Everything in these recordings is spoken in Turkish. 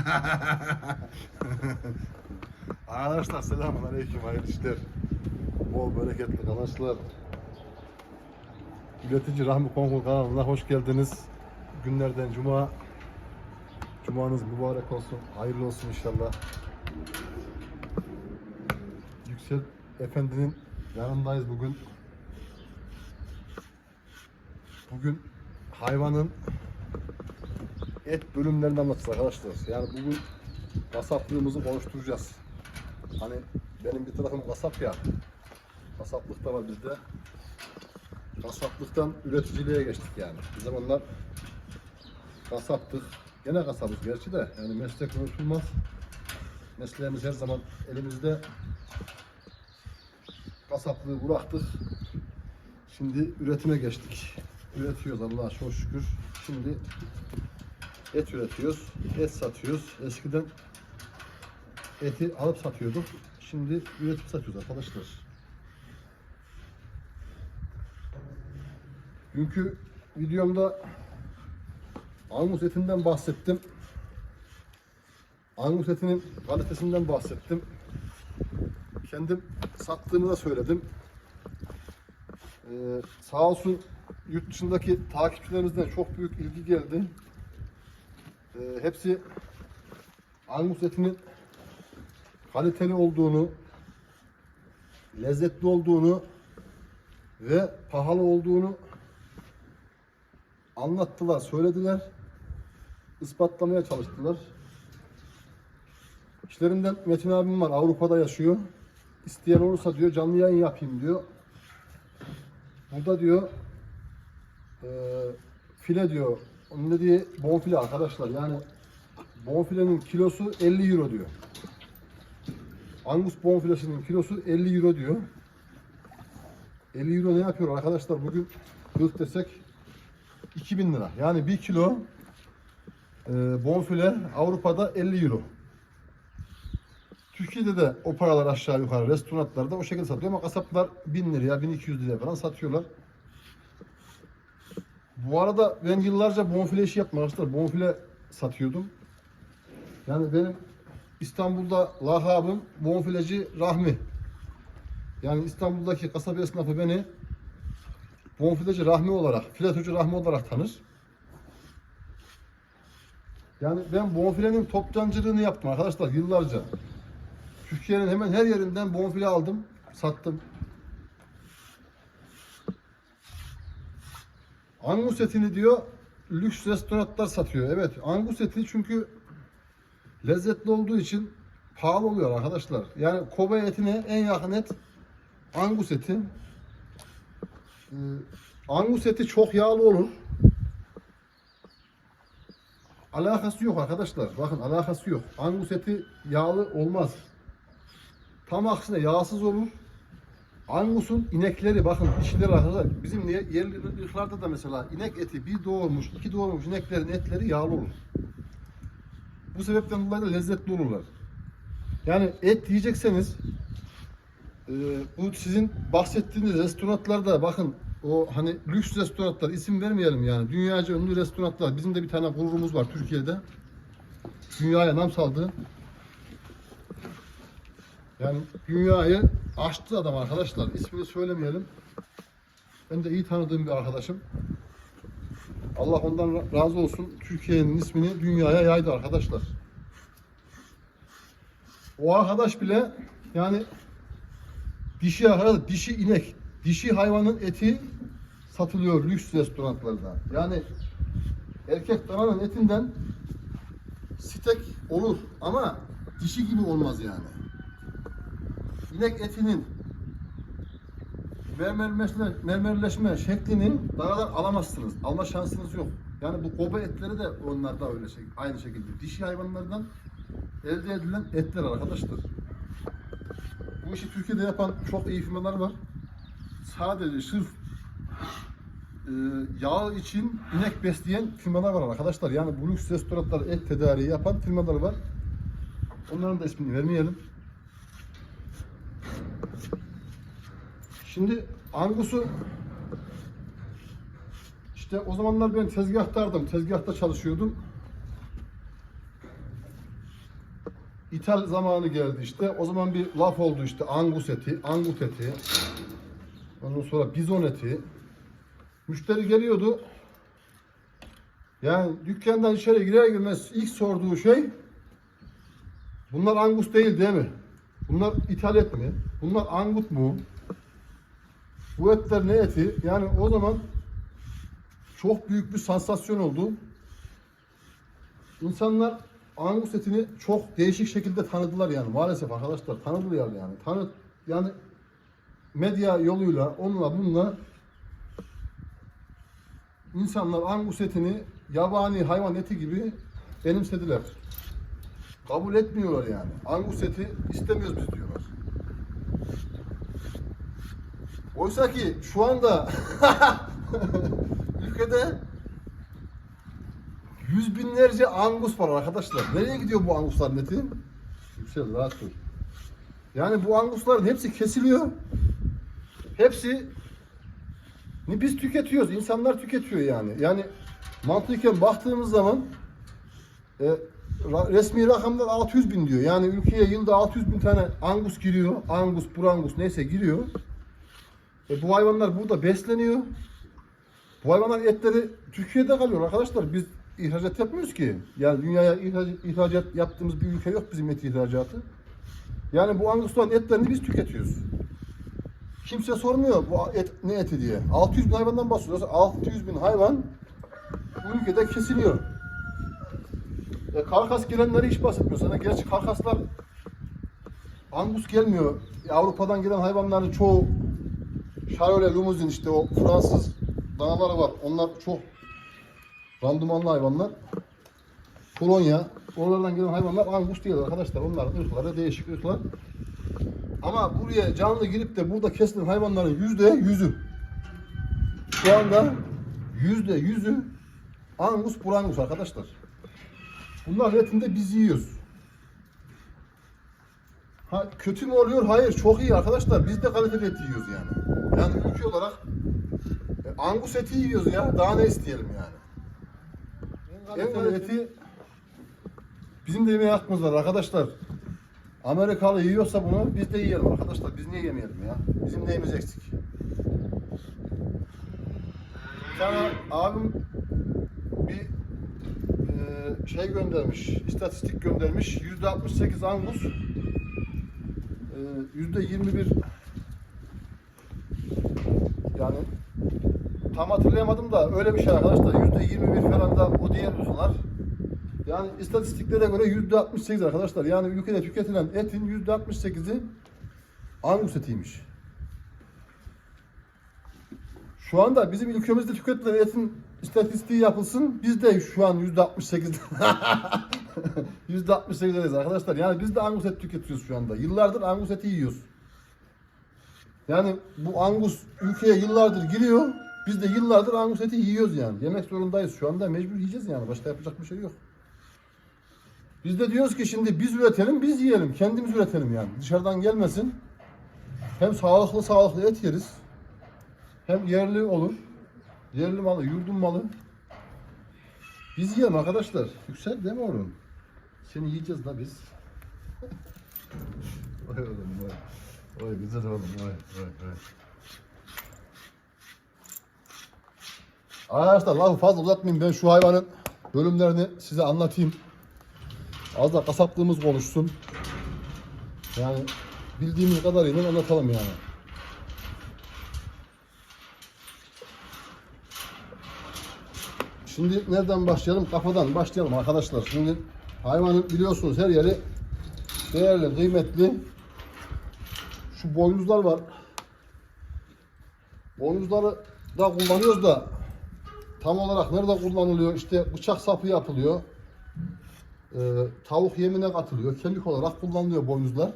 Arkadaşlar selamun aleyküm hayırlı işler. Bol bereketli kazançlar. Üretici Rahmi Konkur kanalına hoş geldiniz. Günlerden cuma. Cumanız mübarek olsun. Hayırlı olsun inşallah. Yüksel Efendi'nin yanındayız bugün. Bugün hayvanın et bölümlerini anlatacağız arkadaşlar. Yani bugün kasaplığımızı konuşturacağız. Hani benim bir tarafım kasap ya. Kasaplık da var bizde. Kasaplıktan üreticiliğe geçtik yani. Bir zamanlar kasaptık. Gene kasabız gerçi de. Yani meslek unutulmaz. Mesleğimiz her zaman elimizde. Kasaplığı bıraktık. Şimdi üretime geçtik. Üretiyoruz Allah'a şükür. Şimdi et üretiyoruz. Et satıyoruz. Eskiden eti alıp satıyorduk. Şimdi üretip satıyoruz arkadaşlar. Dünkü videomda Angus etinden bahsettim. Angus etinin kalitesinden bahsettim. Kendim sattığımı da söyledim. Ee, sağ olsun yurt dışındaki takipçilerimizden çok büyük ilgi geldi. Ee, hepsi Angus etinin kaliteli olduğunu, lezzetli olduğunu ve pahalı olduğunu anlattılar, söylediler. ispatlamaya çalıştılar. İşlerinden Metin abim var, Avrupa'da yaşıyor. İsteyen olursa diyor canlı yayın yapayım diyor. Burada diyor eee, file diyor. Onun dediği bonfile arkadaşlar. Yani bonfilenin kilosu 50 euro diyor. Angus bonfilesinin kilosu 50 euro diyor. 50 euro ne yapıyor arkadaşlar? Bugün 40 desek 2000 lira. Yani 1 kilo e, bonfile Avrupa'da 50 euro. Türkiye'de de o paralar aşağı yukarı restoranlarda o şekilde satıyor ama kasaplar 1000 liraya 1200 liraya falan satıyorlar. Bu arada ben yıllarca bonfile işi yaptım arkadaşlar. Bonfile satıyordum. Yani benim İstanbul'da lakabım bonfileci Rahmi. Yani İstanbul'daki kasaba esnafı beni bonfileci Rahmi olarak, filetocu Rahmi olarak tanır. Yani ben bonfilenin toptancılığını yaptım arkadaşlar yıllarca. Türkiye'nin hemen her yerinden bonfile aldım, sattım. Angus etini diyor lüks restoranlar satıyor. Evet, Angus eti çünkü lezzetli olduğu için pahalı oluyor arkadaşlar. Yani Kobe etine en yakın et Angus eti. Ee, Angus eti çok yağlı olur. Alakası yok arkadaşlar. Bakın alakası yok. Angus eti yağlı olmaz. Tam aksine yağsız olur. Angus'un inekleri bakın dişileri arkadaşlar bizim yerli ırklarda da mesela inek eti bir doğurmuş, iki doğurmuş ineklerin etleri yağlı olur. Bu sebepten dolayı da lezzetli olurlar. Yani et yiyecekseniz e, bu sizin bahsettiğiniz restoranlarda bakın o hani lüks restoranlar isim vermeyelim yani dünyaca ünlü restoranlar bizim de bir tane gururumuz var Türkiye'de dünyaya nam saldı yani dünyayı aştı adam arkadaşlar. İsmini söylemeyelim. Ben de iyi tanıdığım bir arkadaşım. Allah ondan ra- razı olsun. Türkiye'nin ismini dünyaya yaydı arkadaşlar. O arkadaş bile yani dişi arkadaşlar dişi inek dişi hayvanın eti satılıyor lüks restoranlarda. Yani erkek dananın etinden stek olur ama dişi gibi olmaz yani. İnek etinin mermerleşme, mermerleşme şeklini danadan alamazsınız. Alma şansınız yok. Yani bu kobe etleri de onlarda öyle şey, aynı şekilde. Dişi hayvanlardan elde edilen etler arkadaşlar. Bu işi Türkiye'de yapan çok iyi firmalar var. Sadece sırf e, yağ için inek besleyen firmalar var arkadaşlar. Yani bu lüks restoranlar et tedariği yapan firmalar var. Onların da ismini vermeyelim. Şimdi Angus'u işte o zamanlar ben tezgahtardım. Tezgahta çalışıyordum. İthal zamanı geldi işte. O zaman bir laf oldu işte angus eti, angut eti. Ondan sonra bizon eti. Müşteri geliyordu. Yani dükkandan içeri girer girmez ilk sorduğu şey bunlar angus değil değil mi? Bunlar ithal et mi? Bunlar angut mu? Bu etler ne eti? Yani o zaman çok büyük bir sansasyon oldu. İnsanlar Angus etini çok değişik şekilde tanıdılar yani maalesef arkadaşlar tanıdılar yani. Tanı yani medya yoluyla onunla bununla insanlar Angus etini yabani hayvan eti gibi benimsediler. Kabul etmiyorlar yani. Angus eti istemiyoruz biz diyorlar. Oysa ki şu anda ülkede yüz binlerce angus var arkadaşlar. Nereye gidiyor bu angusların eti? Yüksel rahat dur. Yani bu angusların hepsi kesiliyor. Hepsi biz tüketiyoruz. insanlar tüketiyor yani. Yani mantıken baktığımız zaman e, resmi rakamlar 600 bin diyor. Yani ülkeye yılda 600 bin tane angus giriyor. Angus, burangus neyse giriyor. E, bu hayvanlar burada besleniyor. Bu hayvanlar etleri Türkiye'de kalıyor arkadaşlar. Biz ihracat yapmıyoruz ki. Yani dünyaya ihraç, ihracat yaptığımız bir ülke yok bizim et ihracatı. Yani bu angusların etlerini biz tüketiyoruz. Kimse sormuyor bu et ne eti diye. 600 bin hayvandan bahsediyoruz. 600 bin hayvan bu ülkede kesiliyor. E, karkas gelenleri hiç bahsetmiyor sana. Gerçi karkaslar angus gelmiyor. Avrupa'dan gelen hayvanların çoğu Charolais limuzin işte o Fransız danaları var. Onlar çok randımanlı hayvanlar. Polonya, oralardan gelen hayvanlar angus değil arkadaşlar. Onların ırkları değişik ırklar. Ama buraya canlı girip de burada kesilen hayvanların yüzde yüzü şu anda yüzde yüzü angus burangus arkadaşlar. Bunlar etinde biz yiyoruz. Ha kötü mü oluyor? Hayır, çok iyi arkadaşlar. Biz de kaliteli et yiyoruz yani. Yani ülke olarak e, angus eti yiyoruz ya. Daha ne isteyelim yani? En kaliteli eti bizim de yemeye hakkımız var arkadaşlar. Amerikalı yiyorsa bunu biz de yiyelim arkadaşlar. Biz niye yemeyelim ya? Bizim neyimiz eksik? Tane abim bir e, şey göndermiş, istatistik göndermiş. Yüzde 68 angus, yüzde 21 yani tam hatırlayamadım da öyle bir şey arkadaşlar. Yüzde 21 falan da o diğer uzunlar. Yani istatistiklere göre yüzde 68 arkadaşlar. Yani ülkede tüketilen etin yüzde 68'i angus etiymiş. Şu anda bizim ülkemizde tüketilen etin istatistiği yapılsın. Biz de şu an yüzde 68 yüzde 68'deyiz arkadaşlar. Yani biz de angus et tüketiyoruz şu anda. Yıllardır angus eti yiyoruz. Yani bu angus ülkeye yıllardır giriyor. Biz de yıllardır angus eti yiyoruz yani. Yemek zorundayız. Şu anda mecbur yiyeceğiz yani. Başka yapacak bir şey yok. Biz de diyoruz ki şimdi biz üretelim, biz yiyelim. Kendimiz üretelim yani. Dışarıdan gelmesin. Hem sağlıklı sağlıklı et yeriz. Hem yerli olur. Yerli malı, yurdun malı. Biz yiyelim arkadaşlar. Yüksel değil mi oğlum? Seni yiyeceğiz da biz. Vay oğlum vay. Vay güzel oğlum vay vay vay. Arkadaşlar lafı fazla uzatmayayım ben şu hayvanın bölümlerini size anlatayım. Az da kasaplığımız konuşsun. Yani bildiğimiz kadarıyla anlatalım yani. Şimdi nereden başlayalım? Kafadan başlayalım arkadaşlar. Şimdi hayvanın biliyorsunuz her yeri değerli, kıymetli. Şu boynuzlar var. Boynuzları da kullanıyoruz da tam olarak nerede kullanılıyor? İşte bıçak sapı yapılıyor. Ee, tavuk yemine katılıyor. Kemik olarak kullanılıyor boynuzlar.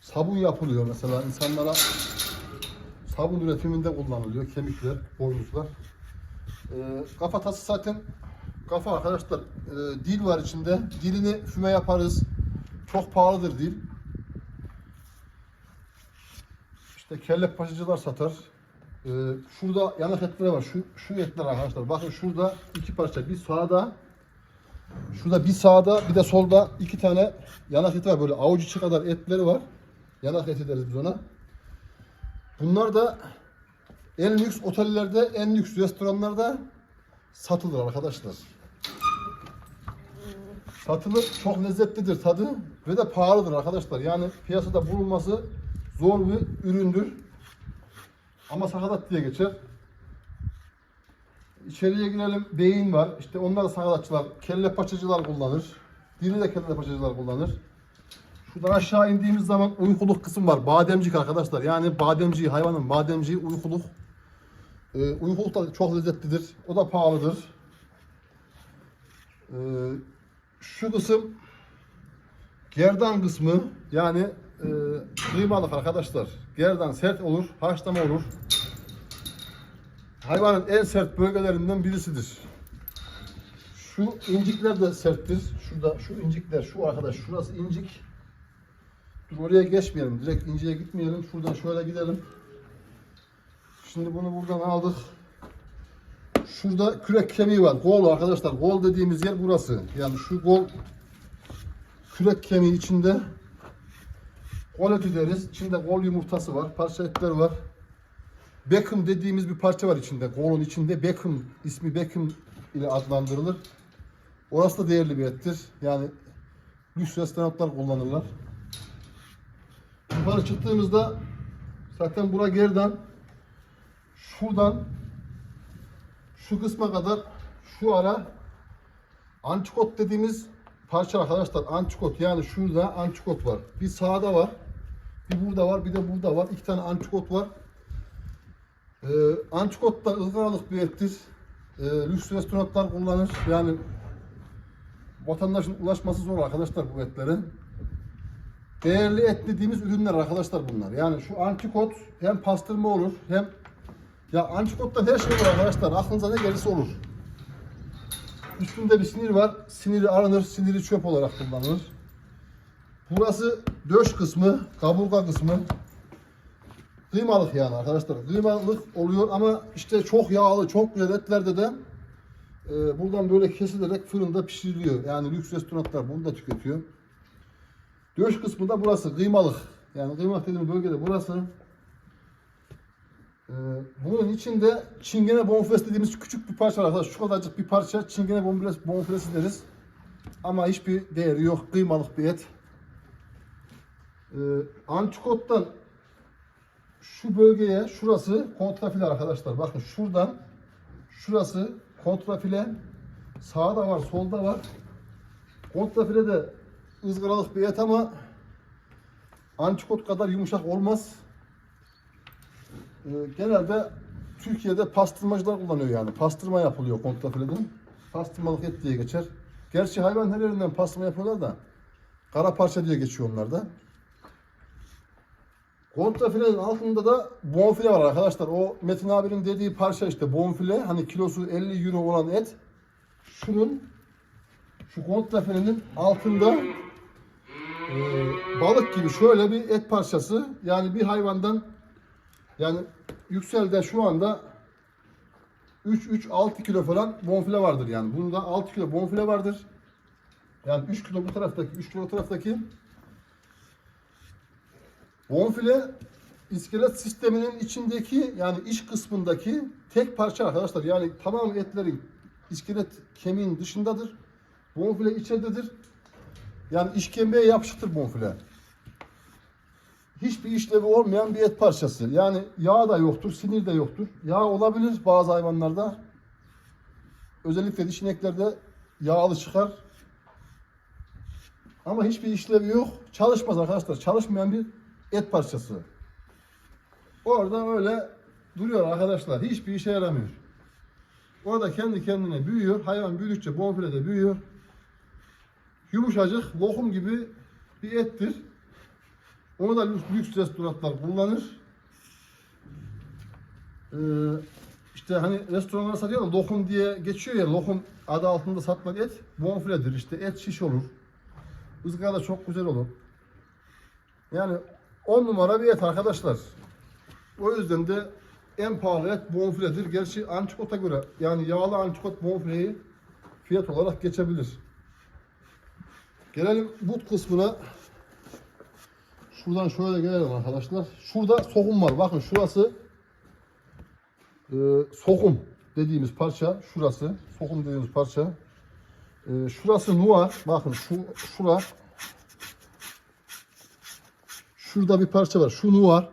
Sabun yapılıyor mesela insanlara sabun üretiminde kullanılıyor kemikler, boynuzlar. Ee, kafatası zaten kafa arkadaşlar. Ee, dil var içinde. Dilini füme yaparız. Çok pahalıdır dil. İşte kelle paşacılar satar. Ee, şurada yanak etleri var. Şu, şu etler arkadaşlar. Bakın şurada iki parça. Bir sağda Şurada bir sağda bir de solda iki tane yanak eti var. Böyle avuç içi kadar etleri var. Yanak eti deriz biz ona. Bunlar da en lüks otellerde, en lüks restoranlarda satılır arkadaşlar. Satılır, çok lezzetlidir tadı ve de pahalıdır arkadaşlar. Yani piyasada bulunması zor bir üründür. Ama sakatat diye geçer. İçeriye girelim. Beyin var. İşte onlar da sakatatçılar, kelle paçacılar kullanır. Diri de kelle paçacılar kullanır. Şuradan aşağı indiğimiz zaman uykuluk kısım var. Bademcik arkadaşlar. Yani bademciği, hayvanın bademciği uykuluk. Ee, uykuluk da çok lezzetlidir. O da pahalıdır. Ee, şu kısım gerdan kısmı yani e, kıymalık arkadaşlar. Gerdan sert olur, haşlama olur. Hayvanın en sert bölgelerinden birisidir. Şu incikler de serttir. Şurada şu incikler, şu arkadaş, şurası incik. Dur oraya geçmeyelim. Direkt inceye gitmeyelim. Şuradan şöyle gidelim. Şimdi bunu buradan aldık. Şurada kürek kemiği var. Gol arkadaşlar. Gol dediğimiz yer burası. Yani şu gol kürek kemiği içinde gol eti deriz. İçinde gol yumurtası var. Parça etler var. Beckham dediğimiz bir parça var içinde. Golun içinde Beckham ismi Beckham ile adlandırılır. Orası da değerli bir ettir. Yani lüks restoranlar kullanırlar. Yukarı çıktığımızda zaten bura gerdan şuradan şu kısma kadar şu ara antikot dediğimiz parça arkadaşlar antikot yani şurada antikot var. Bir sağda var. Bir burada var. Bir de burada var. İki tane antikot var. Ee, antikot da ızgaralık bir ettir. Ee, lüks restoranlar kullanır. Yani vatandaşın ulaşması zor arkadaşlar bu etlere. Değerli et dediğimiz ürünler arkadaşlar bunlar. Yani şu antikot hem pastırma olur hem ya antikottan her şey olur arkadaşlar. Aklınıza ne gelirse olur. Üstünde bir sinir var. Siniri aranır, siniri çöp olarak kullanılır. Burası döş kısmı, kaburga kısmı. Kıymalık yani arkadaşlar. Kıymalık oluyor ama işte çok yağlı, çok güzel etlerde de e, buradan böyle kesilerek fırında pişiriliyor. Yani lüks restoranlar bunu da tüketiyor. Döş kısmı da burası. Kıymalık. Yani kıymalık dediğim bölgede burası. Ee, bunun içinde çingene bonfilesi dediğimiz küçük bir parça var arkadaşlar. Şu kadarcık bir parça çingene bonfilesi, bonfilesi deriz. Ama hiçbir değeri yok. Kıymalık bir et. Ee, antikottan şu bölgeye şurası kontrafile arkadaşlar. Bakın şuradan şurası kontrafile. Sağda var, solda var. Kontrafile de ızgaralık bir et ama antikot kadar yumuşak olmaz. Ee, genelde Türkiye'de pastırmacılar kullanıyor yani. Pastırma yapılıyor kontrafileden. Pastırmalık et diye geçer. Gerçi hayvan her yerinden pastırma yapıyorlar da kara parça diye geçiyor onlar da. Kontrafilenin altında da bonfile var arkadaşlar. O Metin abinin dediği parça işte bonfile. Hani kilosu 50 euro olan et. Şunun şu kontrafilenin altında e, balık gibi şöyle bir et parçası. Yani bir hayvandan yani Yüksel'de şu anda 3-3-6 kilo falan bonfile vardır yani. Bunda 6 kilo bonfile vardır. Yani 3 kilo bu taraftaki, 3 kilo taraftaki. Bonfile iskelet sisteminin içindeki yani iç kısmındaki tek parça arkadaşlar. Yani tamam etlerin iskelet kemiğin dışındadır. Bonfile içeridedir. Yani işkembeye yapışıktır bonfile hiçbir işlevi olmayan bir et parçası. Yani yağ da yoktur, sinir de yoktur. Yağ olabilir bazı hayvanlarda. Özellikle dişineklerde yağlı çıkar. Ama hiçbir işlevi yok. Çalışmaz arkadaşlar. Çalışmayan bir et parçası. Orada öyle duruyor arkadaşlar. Hiçbir işe yaramıyor. Orada kendi kendine büyüyor. Hayvan büyüdükçe bonfile de büyüyor. Yumuşacık, lokum gibi bir ettir. Onu da lüks, lüks restoranlar kullanır. Ee, işte hani restoranlar satıyor da lokum diye geçiyor ya lokum adı altında satılan et bonfiledir işte et şiş olur. Izgara da çok güzel olur. Yani on numara bir et arkadaşlar. O yüzden de en pahalı et bonfiledir. Gerçi antikota göre yani yağlı antikot bonfileyi fiyat olarak geçebilir. Gelelim but kısmına. Şuradan şöyle gelelim arkadaşlar. Şurada sokum var. Bakın şurası e, sokum dediğimiz parça. Şurası sokum dediğimiz parça. E, şurası nuar. Bakın şu şura. Şurada bir parça var. Şu nuar.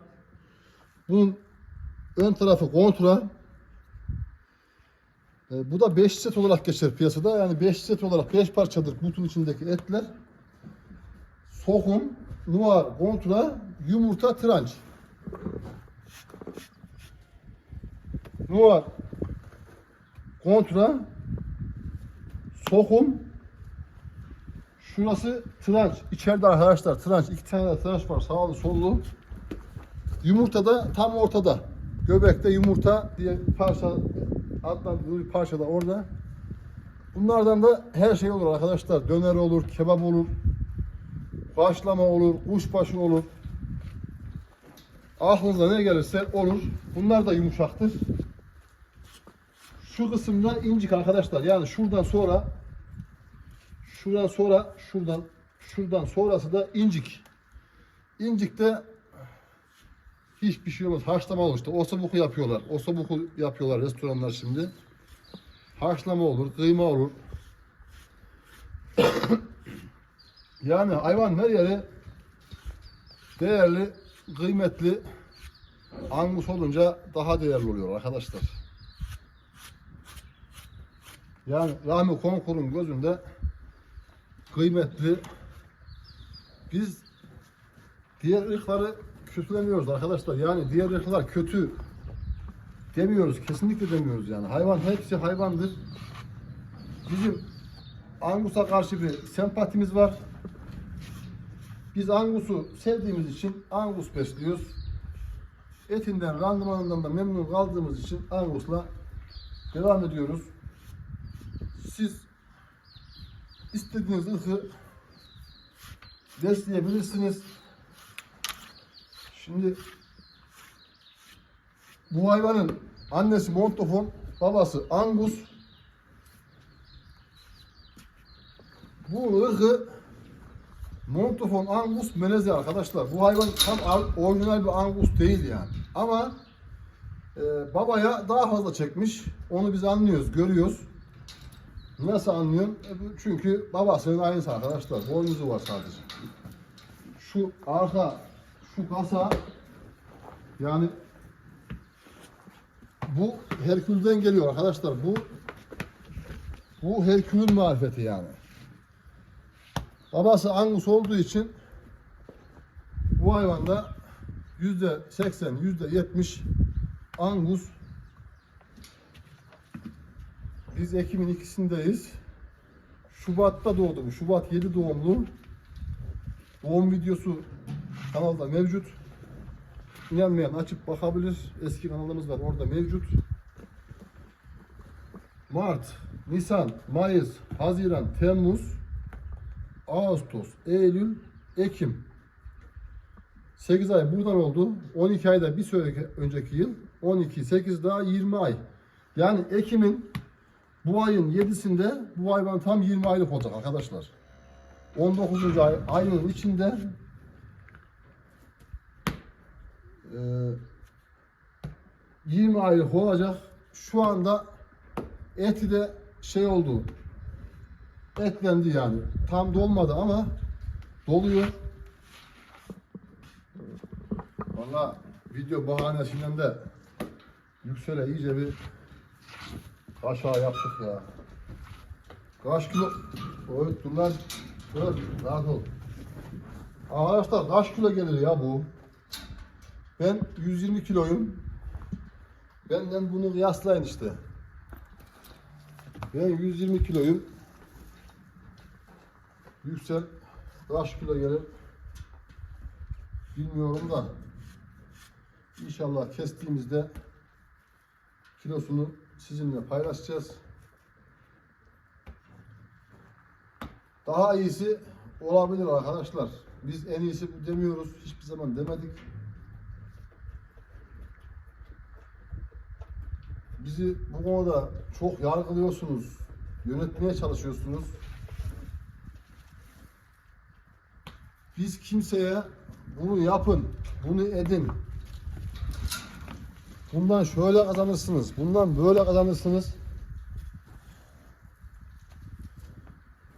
Bunun ön tarafı kontra. E, bu da 5 set olarak geçer piyasada. Yani 5 set olarak 5 parçadır butun içindeki etler. Sokum, nuar, kontra, yumurta, tranç. Nuar, kontra, sokum, şurası tranç. İçeride arkadaşlar tranç. iki tane de tranç var sağlı sollu. Yumurta da tam ortada. Göbekte yumurta diye parça adlandırılır parça da orada. Bunlardan da her şey olur arkadaşlar. Döner olur, kebap olur, başlama olur, kuşbaşı olur. Aklınıza ne gelirse olur. Bunlar da yumuşaktır. Şu kısımda incik arkadaşlar. Yani şuradan sonra şuradan sonra şuradan şuradan sonrası da incik. İncikte hiçbir şey olmaz. Haşlama olur işte. Osobuku yapıyorlar. Osobuku yapıyorlar restoranlar şimdi. Haşlama olur, kıyma olur. Yani hayvan her yeri değerli, kıymetli angus olunca daha değerli oluyor arkadaşlar. Yani Rahmi Konkur'un gözünde kıymetli. Biz diğer ırkları kötülemiyoruz arkadaşlar. Yani diğer ırklar kötü demiyoruz. Kesinlikle demiyoruz yani. Hayvan hepsi hayvandır. Bizim Angus'a karşı bir sempatimiz var. Biz Angus'u sevdiğimiz için Angus besliyoruz. Etinden, randımanından da memnun kaldığımız için Angus'la devam ediyoruz. Siz istediğiniz ırkı besleyebilirsiniz. Şimdi bu hayvanın annesi Montofon, babası Angus. Bu ırkı Montofon Angus melezi arkadaşlar. Bu hayvan tam al- orijinal bir Angus değil yani. Ama e, babaya daha fazla çekmiş. Onu biz anlıyoruz, görüyoruz. Nasıl anlıyorum? E, çünkü babasının aynısı arkadaşlar. Boynuzu var sadece. Şu arka, şu kasa yani bu Herkül'den geliyor arkadaşlar. Bu bu Herkül'ün marifeti yani. Babası Angus olduğu için bu hayvanda yüzde seksen, yüzde yetmiş Angus. Biz Ekim'in ikisindeyiz. Şubat'ta doğdu bu. Şubat 7 doğumlu. Doğum videosu kanalda mevcut. İnanmayan açıp bakabilir. Eski kanalımız var orada mevcut. Mart, Nisan, Mayıs, Haziran, Temmuz, Ağustos, Eylül, Ekim. 8 ay buradan oldu. 12 ayda bir sonraki önceki yıl. 12, 8 daha 20 ay. Yani Ekim'in bu ayın 7'sinde bu hayvan tam 20 aylık olacak arkadaşlar. 19. ay ayının içinde eee 20 aylık olacak. Şu anda eti de şey oldu. Etlendi yani. Tam dolmadı ama doluyor. Valla video bahanesinden de yüksele iyice bir kaşağı yaptık ya. Kaç kilo? Oy dur lan. Dur. Rahat ol. Arkadaşlar kaç kilo gelir ya bu? Ben 120 kiloyum. Benden bunu kıyaslayın işte. Ben 120 kiloyum. Yüksel kaç kilo gelir? Bilmiyorum da. İnşallah kestiğimizde kilosunu sizinle paylaşacağız. Daha iyisi olabilir arkadaşlar. Biz en iyisi bu demiyoruz. Hiçbir zaman demedik. Bizi bu konuda çok yargılıyorsunuz. Yönetmeye çalışıyorsunuz. Biz kimseye bunu yapın, bunu edin. Bundan şöyle kazanırsınız, bundan böyle kazanırsınız.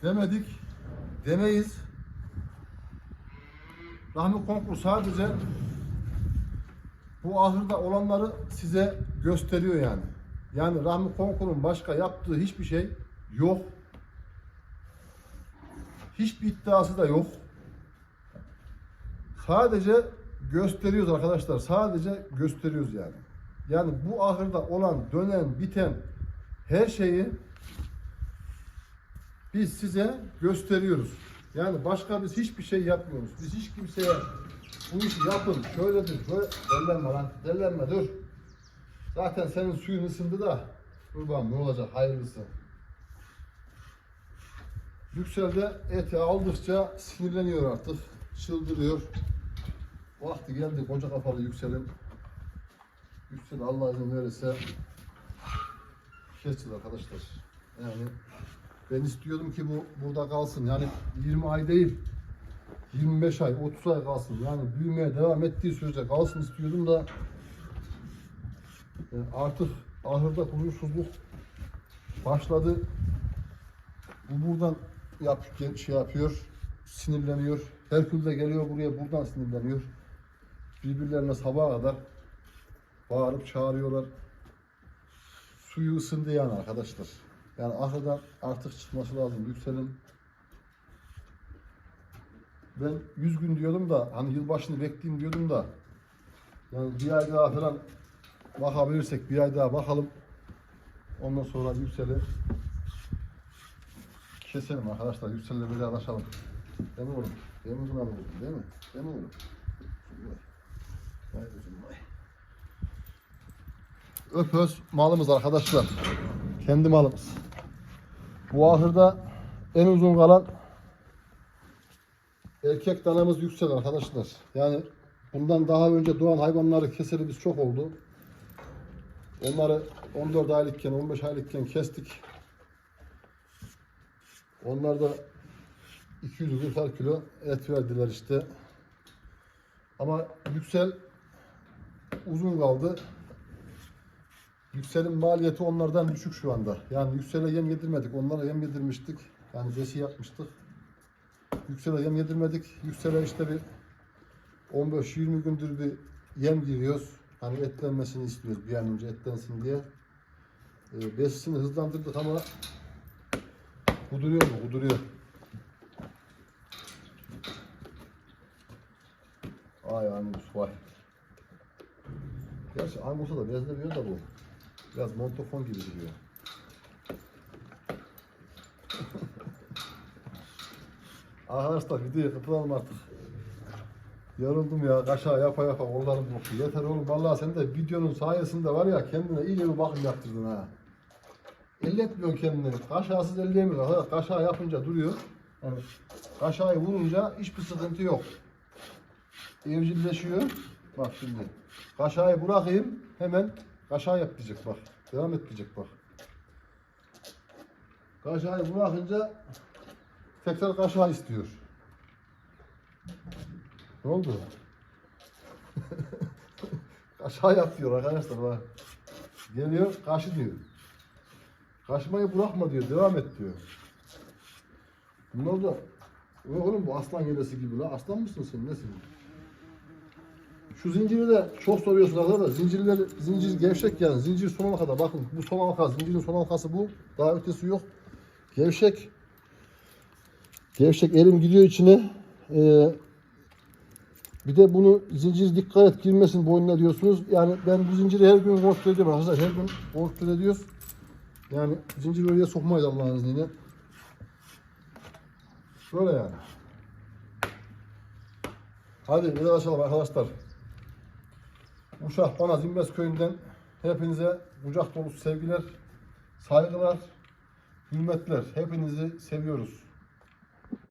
Demedik, demeyiz. Rahmi Konkur sadece bu ahırda olanları size gösteriyor yani. Yani Rahmi Konkur'un başka yaptığı hiçbir şey yok. Hiçbir iddiası da yok. Sadece gösteriyoruz arkadaşlar. Sadece gösteriyoruz yani. Yani bu ahırda olan, dönen, biten her şeyi biz size gösteriyoruz. Yani başka biz hiçbir şey yapmıyoruz. Biz hiç kimseye bu işi yapın, şöyledir, şöyle dellenme lan, dellenme dur. Zaten senin suyun ısındı da kurban ne olacak hayırlısı. Yüksel'de eti aldıkça sinirleniyor artık. Çıldırıyor. Vakti geldi koca kafalı Yüksel'in. Yüksel Allah izin verirse keseceğiz arkadaşlar. Yani ben istiyordum ki bu burada kalsın. Yani 20 ay değil. 25 ay, 30 ay kalsın. Yani büyümeye devam ettiği sürece kalsın istiyordum da e, artık ahırda huzursuzluk başladı. Bu buradan yap, şey yapıyor, sinirleniyor. Herkül de geliyor buraya buradan sinirleniyor. Birbirlerine sabaha kadar bağırıp çağırıyorlar. Suyu ısındı yani arkadaşlar. Yani ahırdan artık çıkması lazım. Yükselin. Ben 100 gün diyordum da hani yılbaşını bekleyeyim diyordum da yani bir ay daha falan bakabilirsek bir ay daha bakalım. Ondan sonra yükseli keselim arkadaşlar. Yükselle böyle anlaşalım. Değil mi oğlum? Değil mi oğlum? Değil mi? Değil mi oğlum? Öpöz malımız arkadaşlar. Kendi malımız. Bu ahırda en uzun kalan erkek danamız yüksel arkadaşlar. Yani bundan daha önce doğan hayvanları keseli biz çok oldu. Onları 14 aylıkken 15 aylıkken kestik. Onlar da 240 kilo et verdiler işte. Ama yüksel uzun kaldı. Yüksel'in maliyeti onlardan düşük şu anda. Yani Yüksel'e yem yedirmedik. Onlara yem yedirmiştik. Yani besi yapmıştık. Yüksel'e yem yedirmedik. Yüksel'e işte bir 15-20 gündür bir yem giriyoruz. Hani etlenmesini istiyoruz bir an önce etlensin diye. E, besisini hızlandırdık ama kuduruyor mu? Kuduruyor. Ay Angus vay. Gerçi Angus'a da benzemiyor da bu. Biraz montofon gibi duruyor. Arkadaşlar videoyu kapatalım artık. Yoruldum ya kaşa yapa yapa kollarım koptu. Yeter oğlum vallahi sen de videonun sayesinde var ya kendine iyice bir bakım yaptırdın ha. Elletmiyorsun kendini. Kaşağısız elleyemiyor. Kaşağı yapınca duruyor. Yani kaşağı vurunca hiçbir sıkıntı yok. Evcilleşiyor. Bak şimdi. Kaşağı bırakayım hemen kaşağı yap diyecek bak. Devam et diyecek bak. Kaşağı bırakınca tekrar kaşağı istiyor. Ne oldu? kaşağı yap arkadaşlar bak. Geliyor kaşı diyor. Kaşmayı bırakma diyor. Devam et diyor. Bunlar da "Ulan oğlum bu aslan yelesi gibi la. Aslan mısın sen nesin? Şu zinciri de çok soruyorsun arkadaşlar. Zincirler, zincir gevşek yani. Zincir son halkada. Bakın bu son halka. Zincirin son halkası bu. Daha ötesi yok. Gevşek. Gevşek elim gidiyor içine. Ee, bir de bunu zincir dikkat et girmesin boynuna diyorsunuz. Yani ben bu zinciri her gün kontrol ediyorum arkadaşlar. Her gün kontrol ediyoruz. Yani zinciri oraya sokmayız Allah'ın izniyle. Böyle yani. Hadi vedalaşalım arkadaşlar. Uşak Bana Zinbez köyünden hepinize kucak dolusu sevgiler, saygılar, hürmetler. Hepinizi seviyoruz.